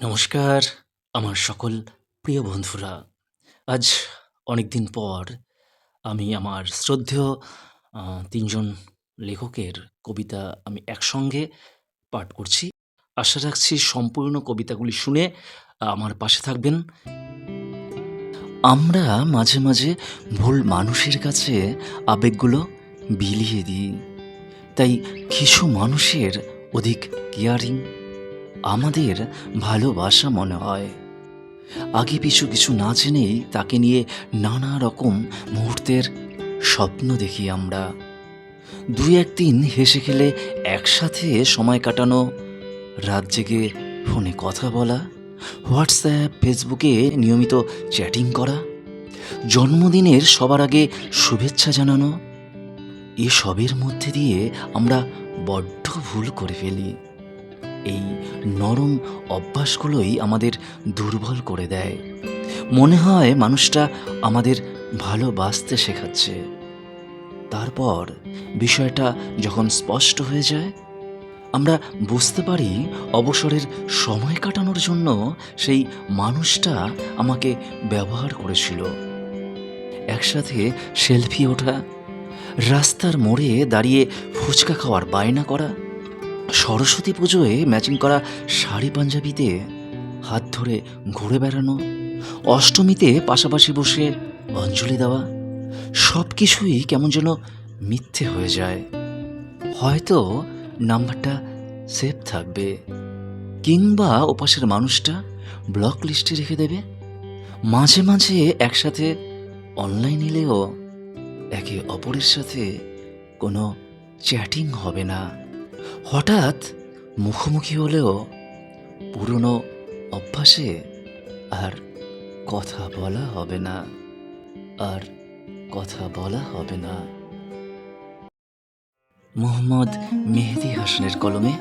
নমস্কার, আমার সকল প্রিয় বন্ধুরা। আজ অনেক দিন পর আমি আমার শ্রদ্ধেয় তিনজন লেখকের কবিতা আমি একসঙ্গে পাঠ করছি। আশা রাখছি সম্পূর্ণ কবিতাগুলি শুনে আমার পাশে থাকবেন। আমরা মাঝে মাঝে ভুল মানুষের কাছে আবেগগুলো বিলিয়ে দিই। তাই কিছু মানুষের অধিক কেয়ারিং আমাদের ভালোবাসা মনে হয়। আগে পিছু কিছু না জেনেই তাকে নিয়ে নানা রকম মুহূর্তের স্বপ্ন দেখি আমরা। দুই একদিন হেসে খেলে একসাথে সময় কাটানো, রাত জেগে ফোনে কথা বলা, হোয়াটসঅ্যাপ, ফেসবুকে নিয়মিত চ্যাটিং করা, জন্মদিনের সবার আগে শুভেচ্ছা জানানো, এসবের মধ্যে দিয়ে আমরা বড্ড ভুল করে ফেলি। এই নরম অভ্যাসগুলোই আমাদের দুর্বল করে দেয়। মনে হয় মানুষটা আমাদের ভালোবাসতে শেখাচ্ছে। তারপর বিষয়টা যখন স্পষ্ট হয়ে যায়, আমরা বুঝতে পারি অবসরের সময় কাটানোর জন্য সেই মানুষটা আমাকে ব্যবহার করেছিল। একসাথে সেলফি ওঠা, রাস্তার মোড়ে দাঁড়িয়ে ফুচকা খাওয়ার বায়না করা সরস্বতী পুজোয় ম্যাচিং করা শাড়ি পাঞ্জাবিতে হাত ধরে ঘুরে বেড়ানো, অষ্টমীতে পাশাপাশি বসে অঞ্জলি দেওয়া সব কিছুই কেমন যেন মিথ্যে হয়ে যায়। হয়তো নাম্বারটা সেভ থাকবে, কিংবা ওপাশের মানুষটা ব্লক লিস্টে রেখে দেবে। মাঝে মাঝে একসাথে অনলাইন এলেও একে অপরের সাথে কোনো চ্যাটিং হবে না। হঠাৎ মুখোমুখি হলেও পুরনো অভ্যাসে আর কথা বলা হবে না, আর কথা বলা হবে না। মোহাম্মদ মেহেদি হাসানের কলমে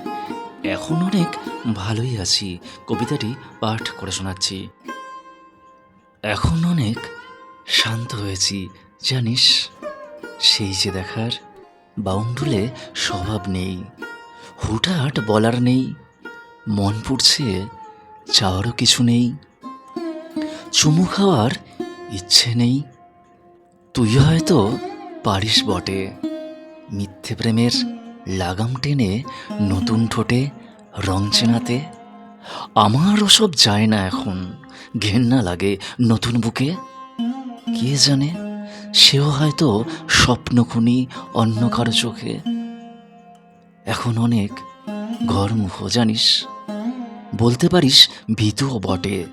এখন অনেক ভালোই আছি, কবিতাটি পাঠ করে শোনাচ্ছি। এখন অনেক শান্ত হয়েছি, জানিস, সেই যে দেখার বাউন্ডুলে স্বভাব নেই। হুটহাট বলার নেই। মন পড়ছে, চাওয়ারও কিছু নেই। চুমু খাওয়ার ইচ্ছে নেই। তুই হয়তো পারিস বটে। মিথ্যে প্রেমের লাগাম টেনে নতুন ঠোঁটে রং চেনাতে। আমার ওসব যায় না এখন। ঘেন্না লাগে নতুন বুকে। কে জানে, সেও হয়তো স্বপ্নখুনি অন্য কারও চোখে। এখন অনেক ঘরমুখ জানিস? বলতে পারিস ভীতুও বটে।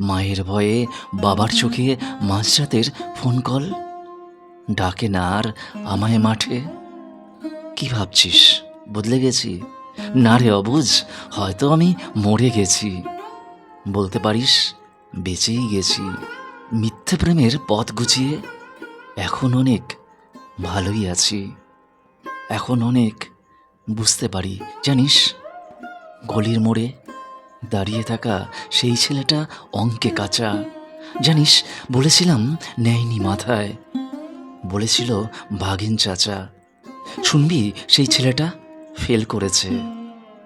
মায়ের ভয়ে বাবার চোখে মাঝরাতের ফোন কল? ডাকে না আর আমায় মাঠে। কি ভাবছিস? বদলে গেছি? না রে অবুঝ, হয়তো আমি মরে গেছি। বলতে পারিস বেঁচেই গেছি। মিথ্যে প্রেমের পথ গুছিয়ে এখন অনেক ভালোই আছি। এখন অনেক বুঝতে পারি। জানিস, গলির মোড়ে দাঁড়িয়ে থাকা সেই ছেলেটা অঙ্কে কাঁচা। জানিস, বলেছিলাম নেয়নি মাথায়। বলেছিল ভাগিন চাচা। শুনবি, সেই ছেলেটা ফেল করেছে।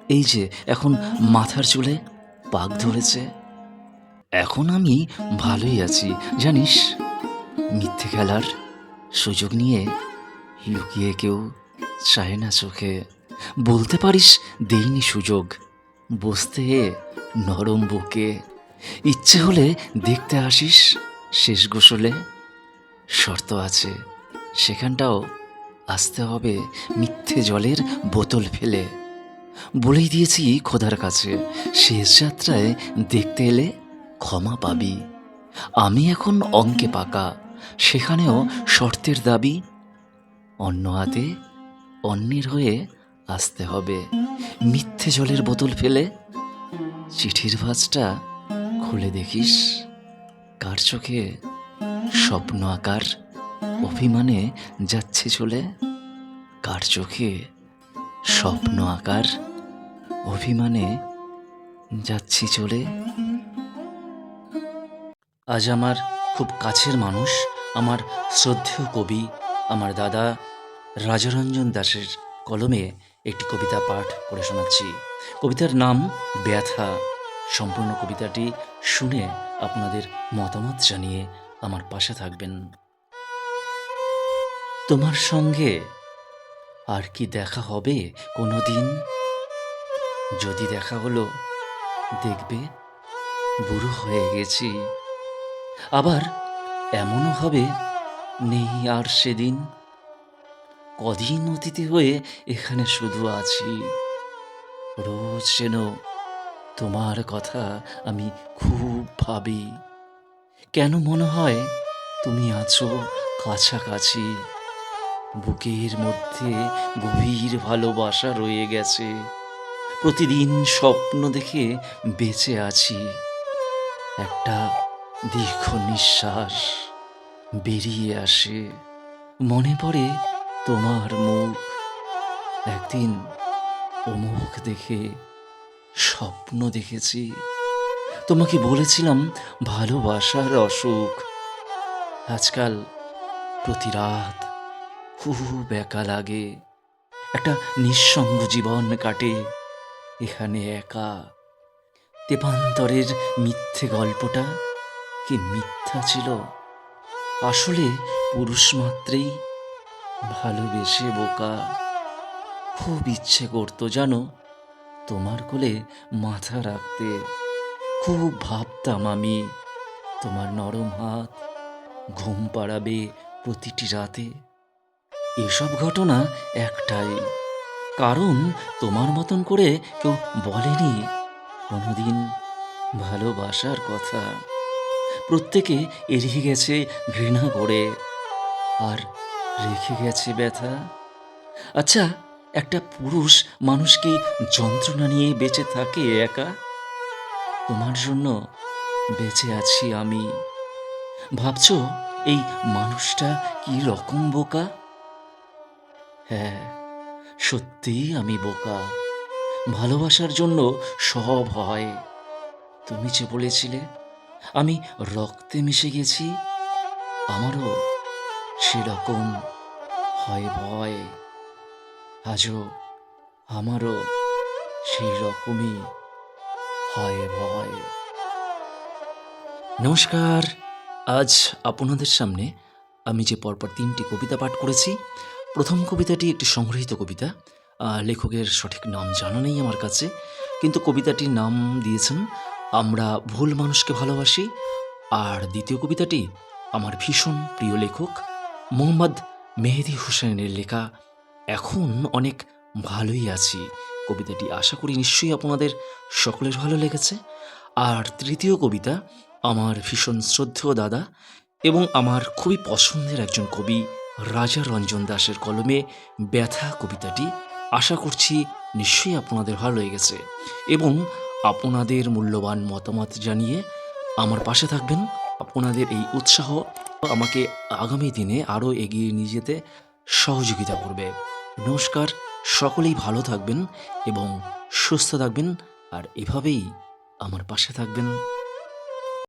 এই যে, এখন মাথার চুলে পাক ধরেছে। এখন আমি ভালোই আছি, জানিস? মিথ্যে খেলার সুযোগ নিয়ে লুকিয়ে কেউ চায় না চোখে। বলতে পারিস দেইনি সুযোগ। বসতে নরম বুকে। ইচ্ছে হলে দেখতে আসিস শেষ গোসলে। শর্ত আছে, সেখানটাও আসতে হবে মিথ্যে জলের বোতল ফেলে। বলেই দিয়েছি খোদার কাছে, শেষ যাত্রায় দেখতে এলে ক্ষমা পাবি। আমি এখন অঙ্কে পাকা, সেখানেও শর্তের দাবি। অন্য হাতে অন্যের হয়ে আসতে হবে। মিথ্যে জলের বোতল ফেলে চিঠির ভাঁজটা খুলে দেখিস। কার চোখে? স্বপ্ন আকার অভিমানে যাচ্ছে চলে। কার চোখে? স্বপ্ন আকার অভিমানে যাচ্ছি চলে। আজ আমার খুব কাছের মানুষ, আমার শ্রদ্ধেয় কবি, আমার দাদা রাজরঞ্জন দাসের কলমে একটি কবিতা পাঠ করে শোনাচ্ছি। কবিতার নাম ব্যথা। সম্পূর্ণ কবিতাটি শুনে আপনাদের মতামত জানিয়ে আমার পাশে থাকবেন। তোমার সঙ্গে আর কি দেখা হবে কোনো দিন যদি দেখা হলো, দেখবে, বুড়ো হয়ে গেছি। আবার এমনও হবে, নেই আর সেদিন। কদিন অতিথি হয়ে এখানে শুধু আছি। রোজ যেন তোমার কথা আমি খুব ভাবি। কেন মনে হয় তুমি আছো কাছাকাছি? বুকের মধ্যে গভীর ভালোবাসা রয়ে গেছে। প্রতিদিন স্বপ্ন দেখে বেঁচে আছি। একটা দীর্ঘ নিঃশ্বাস বেরিয়ে আসে। মনে পড়ে তোমার মুখ একদিন ও মুখ দেখে স্বপ্ন দেখেছি। তোমাকে বলেছিলাম ভালোবাসার অসুখ। আজকাল প্রতি রাত খুব একা লাগে। একটা নিঃসঙ্গ জীবন কাটে এখানে একা। তেপান্তরের মিথ্যে গল্পটা কি মিথ্যা ছিল? আসলে পুরুষ মাত্রেই ভালোবেসে বোকা। খুব ইচ্ছে করতো জানো, তোমার কোলে মাথা রাখতে। খুব ভাবতাম আমি, তোমার নরম হাত ঘুম পাড়াবে প্রতিটি রাতে। এসব ঘটনা একটাই, কারণ তোমার মতন করে কেউ বলেনি কোনোদিন ভালোবাসার কথা। প্রত্যেকে এড়িয়ে গেছে ঘৃণা করে, আর রেখে গেছে ব্যথা। আচ্ছা একটা পুরুষ মানুষ কি যন্ত্রণা নিয়ে বেঁচে থাকে একা? তোমার জন্য বেঁচে আছি আমি। ভাবছ, এই মানুষটা কি রকম বোকা? হ্যাঁ সত্যিই আমি বোকা। ভালোবাসার জন্য সব হয়। তুমি যে বলেছিলে, আমি রক্তে মিশে গেছি, আমারও সেরকম হয় ভয়। আজও আমারও সেই রকমই হয় ভয়। নমস্কার, আজ আপনাদের সামনে আমি যে পরপর তিনটি কবিতা পাঠ করেছি, প্রথম কবিতাটি একটি সংগৃহীত কবিতা লেখকের সঠিক নাম জানা নেই আমার কাছে, কিন্তু কবিতাটির নাম দিয়েছেন, আমরা ভুল মানুষকে ভালোবাসি আর দ্বিতীয় কবিতাটি আমার ভীষণ প্রিয় লেখক মোহাম্মদ মেহেদি হোসেনের লেখা, এখন অনেক ভালোই আছি। কবিতাটি আশা করি নিশ্চয়ই আপনাদের সকলের ভালো লেগেছে। আর তৃতীয় কবিতা, আমার ভীষণ শ্রদ্ধেয় দাদা এবং আমার খুবই পছন্দের একজন কবি, রাজা রঞ্জন দাসের কলমে ব্যথা কবিতাটি, আশা করছি নিশ্চয়ই আপনাদের ভালো লেগেছে। এবং আপনাদের মূল্যবান মতামত জানিয়ে আমার পাশে থাকবেন। আপনাদের এই উৎসাহ আমাকে আগামী দিনে আরও এগিয়ে নিয়ে যেতে সহযোগিতা করবে। নমস্কার, সকলেই ভালো থাকবেন এবং সুস্থ থাকবেন, আর এভাবেই আমার পাশে থাকবেন।